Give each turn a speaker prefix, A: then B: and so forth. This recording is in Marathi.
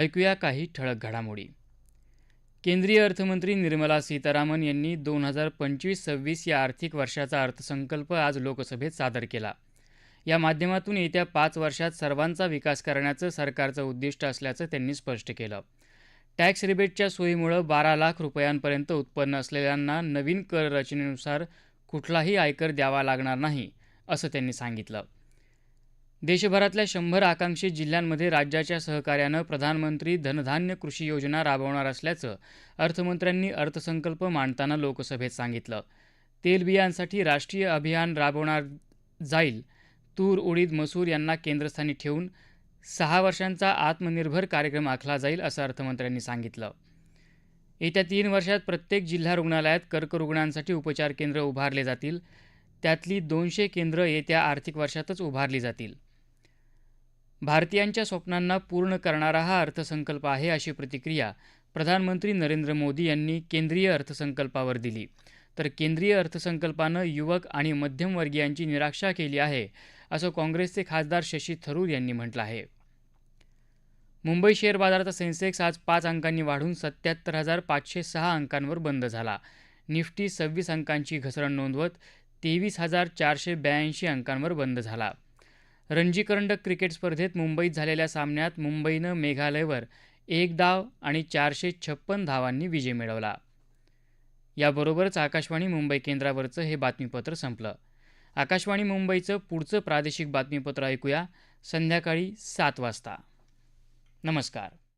A: ऐकूया काही ठळक घडामोडी. केंद्रीय अर्थमंत्री निर्मला सीतारामन यांनी दोन हजार पंचवीस सव्वीस या आर्थिक वर्षाचा अर्थसंकल्प आज लोकसभेत सादर केला. या माध्यमातून येत्या पाच वर्षात सर्वांचा विकास करण्याचं सरकारचं उद्दिष्ट असल्याचं त्यांनी स्पष्ट केलं. टॅक्स रिबेटच्या सोयीमुळं बारा लाख रुपयांपर्यंत उत्पन्न असलेल्यांना नवीन कर रचनेनुसार कुठलाही आयकर द्यावा लागणार नाही असं त्यांनी सांगितलं. देशभरातल्या शंभर आकांक्षित जिल्ह्यांमध्ये राज्याच्या सहकार्यानं प्रधानमंत्री धनधान्य कृषी योजना राबवणार असल्याचं अर्थमंत्र्यांनी अर्थसंकल्प मांडताना लोकसभेत सांगितलं. तेलबियांसाठी राष्ट्रीय अभियान राबवणार जाईल तूर उडीद मसूर यांना केंद्रस्थानी ठेवून सहा वर्षांचा आत्मनिर्भर कार्यक्रम आखला जाईल असं अर्थमंत्र्यांनी सांगितलं. येत्या तीन वर्षात प्रत्येक जिल्हा रुग्णालयात कर्करुग्णांसाठी उपचार केंद्र उभारले जातील. त्यातली दोनशे केंद्र येत्या आर्थिक वर्षातच उभारली जातील. भारतीयांच्या स्वप्नांना पूर्ण करणारा हा अर्थसंकल्प आहे अशी प्रतिक्रिया प्रधानमंत्री नरेंद्र मोदी यांनी केंद्रीय अर्थसंकल्पावर दिली. तर केंद्रीय अर्थसंकल्पानं युवक आणि मध्यमवर्गीयांची निराशा केली आहे असं काँग्रेसचे खासदार शशी थरूर यांनी म्हटलं आहे. मुंबई शेअर बाजाराचा सेन्सेक्स आज पाच अंकांनी वाढून सत्याहत्तर हजार पाचशे सहा अंकांवर बंद झाला. निफ्टी सव्वीस अंकांची घसरण नोंदवत तेवीस हजार चारशे ब्याऐंशी अंकांवर बंद झाला. रणजी करंडक क्रिकेट स्पर्धेत मुंबईत झालेल्या सामन्यात मुंबईनं मेघालयवर एक धाव आणि चारशे छप्पन धावांनी विजय मिळवला. याबरोबरच आकाशवाणी मुंबई केंद्रावरचं हे बातमीपत्र संपलं. आकाशवाणी मुंबईचं पुढचं प्रादेशिक बातमीपत्र ऐकूया संध्याकाळी सात वाजता. नमस्कार.